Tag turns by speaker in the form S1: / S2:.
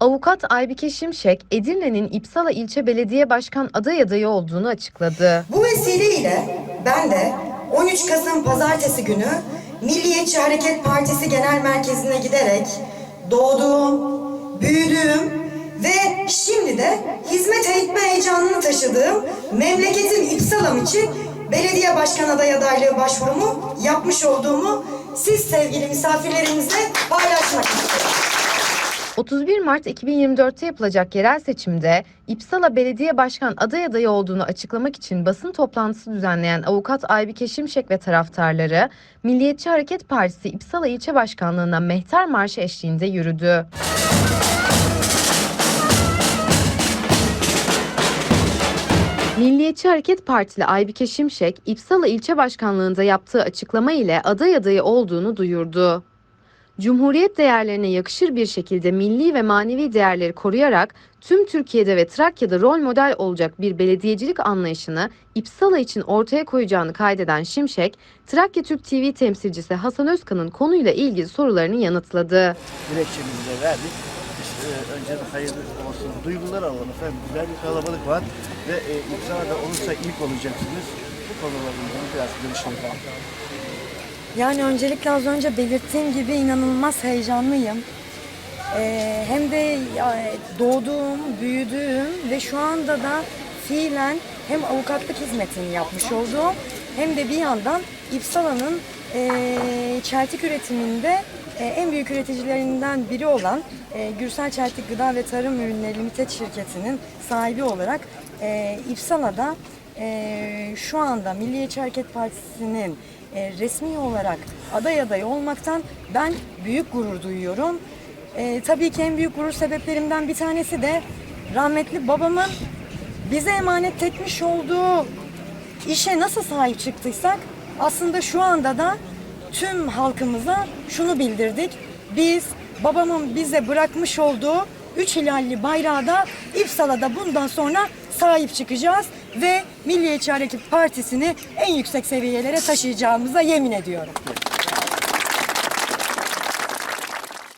S1: Avukat Aybike Şimşek, Edirne'nin İpsala İlçe Belediye Başkan aday adayı olduğunu açıkladı.
S2: Bu vesileyle ben de 13 Kasım Pazartesi günü Milliyetçi Hareket Partisi Genel Merkezi'ne giderek doğduğum, büyüdüğüm ve şimdi de hizmet etme heyecanını taşıdığım memleketim İpsalam için belediye başkan aday adaylığı başvurumu yapmış olduğumu siz sevgili misafirlerimizle paylaşmak istiyorum.
S1: 31 Mart 2024'te yapılacak yerel seçimde İpsala Belediye Başkan aday adayı olduğunu açıklamak için basın toplantısı düzenleyen avukat Aybike Şimşek ve taraftarları Milliyetçi Hareket Partisi İpsala İlçe Başkanlığı'na mehter marşı eşliğinde yürüdü. Milliyetçi Hareket Partili Aybike Şimşek, İpsala İlçe Başkanlığı'nda yaptığı açıklama ile aday adayı olduğunu duyurdu. Cumhuriyet değerlerine yakışır bir şekilde milli ve manevi değerleri koruyarak tüm Türkiye'de ve Trakya'da rol model olacak bir belediyecilik anlayışını İpsala için ortaya koyacağını kaydeden Şimşek, Trakya Türk TV temsilcisi Hasan Özkan'ın konuyla ilgili sorularını yanıtladı.
S3: dilekçemizi de verdik. İşte, e, önce bir hayırlı olsun. Duygular alalım efendim. Güzel bir kalabalık var ve e, İpsala'da olursa ilk olacaksınız. Bu konularla biraz görüşmek var.
S4: Yani öncelikle az önce belirttiğim gibi inanılmaz heyecanlıyım. Ee, hem de doğduğum, büyüdüğüm ve şu anda da fiilen hem avukatlık hizmetini yapmış olduğum hem de bir yandan İpsala'nın e, çeltik üretiminde e, en büyük üreticilerinden biri olan e, Gürsel Çeltik Gıda ve Tarım Ürünleri Limited şirketinin sahibi olarak e, İpsala'da e, şu anda Milliyetçi Hareket Partisi'nin e, resmi olarak aday adayı olmaktan ben büyük gurur duyuyorum. E, tabii ki en büyük gurur sebeplerimden bir tanesi de rahmetli babamın bize emanet etmiş olduğu işe nasıl sahip çıktıysak aslında şu anda da tüm halkımıza şunu bildirdik. Biz babamın bize bırakmış olduğu üç hilalli bayrağı da İpsala'da bundan sonra sahip çıkacağız ve Milliyetçi Hareket Partisi'ni en yüksek seviyelere taşıyacağımıza yemin ediyorum.